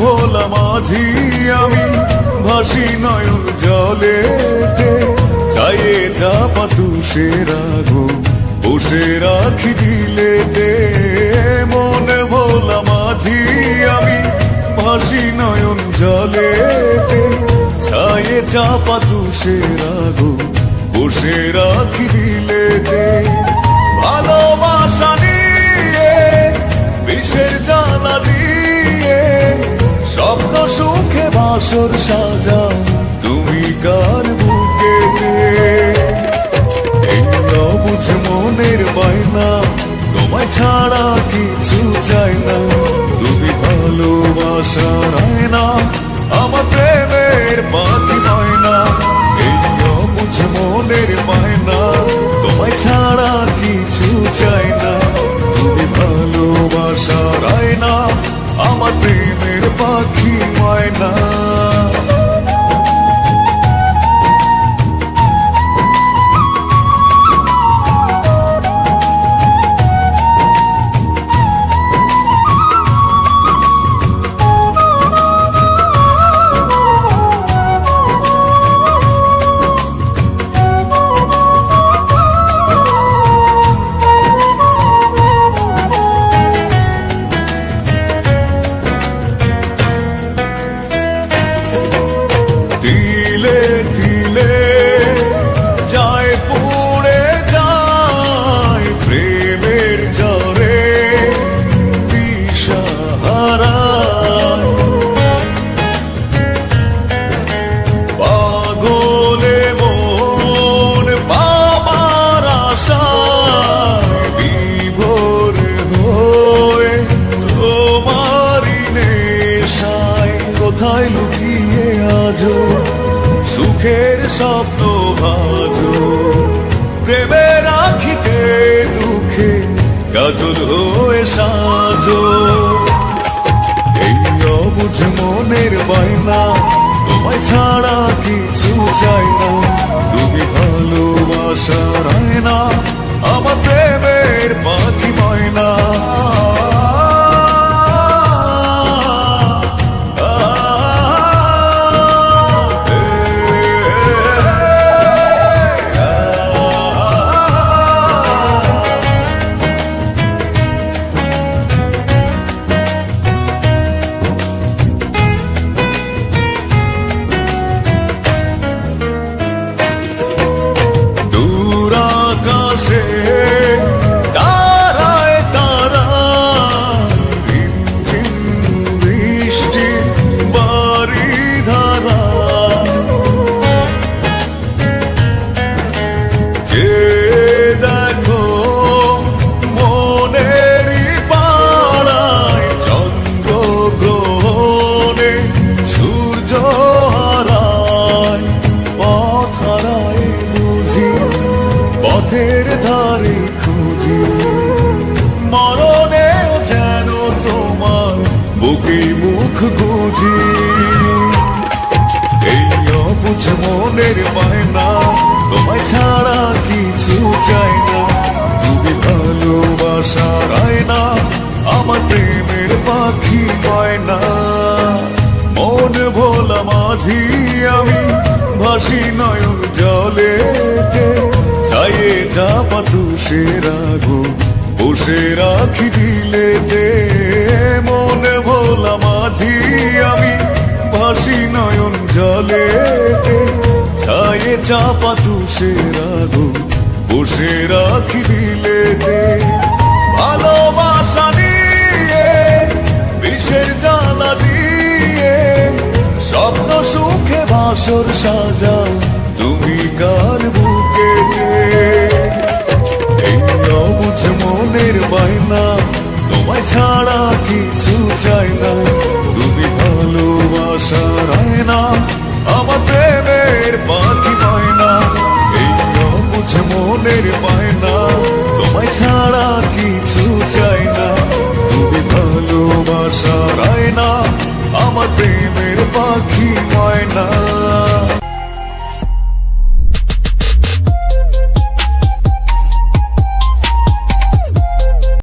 মাঝি, আমি ভাসি নয়ন জলেতে। চাইয়ে চাপা তুষের আগুন বসে রাখি দিলেতে। মনে ভোলা মাঝি, আমি ভাসি নয়ন জলেতে। ছায়ে চাপা তুষের আগুন বসে রাখি দিলেতে। ভালোবাসা সুখে বাসর সাজা তুমি কার বুকে? অবুঝ মনের বায়না, তোমায় ছাড়া কিছু চাই না। তুমি ভালোবাসার না, আমার প্রেমের পাখি ময়না এই অবুঝ মনের বায়না, তোমায় ছাড়া কিছু চাই না। তুমি ভালোবাসার না, আমার প্রেমের পাখি ময়না তিলে স্বপ্ন ভাজো। প্রেমে রাখিতে দুঃখে কাজল হয়ে সাজো। এই অবুঝ মনের বায়না তোমায় ছাড়া কিছু চাই না। তুমি রায় না। পথের ধারে খুঁজি। মরণে যেন তোমার বুকে মুখ গুজি এই অবুঝ মনের বায়না তোমায় ছাড়া কিছু চাই না। বসে রাখি দিলেতে মন ভোলা মাঝি, আমি ভাসি নয়ন জলেতে ছায়ে চাপা তুষের আগুন, বসে রাখি দিলেতে ভালোবাসা নিয়ে, বিষের জ্বালা দিয়ে, স্বপ্ন সুখে বাসর সাজা তুমি কার বুকে মনের বায়না তোমায় ছাড়া কিছু চাই না। তুমি ভালোবাসার না। আমার প্রেমের পাখি ময়না এই অবুঝ মনের বায়না তোমায় ছাড়া কিছু চাই না। তুমি ভালোবাসার না। আমার প্রেমের পাখি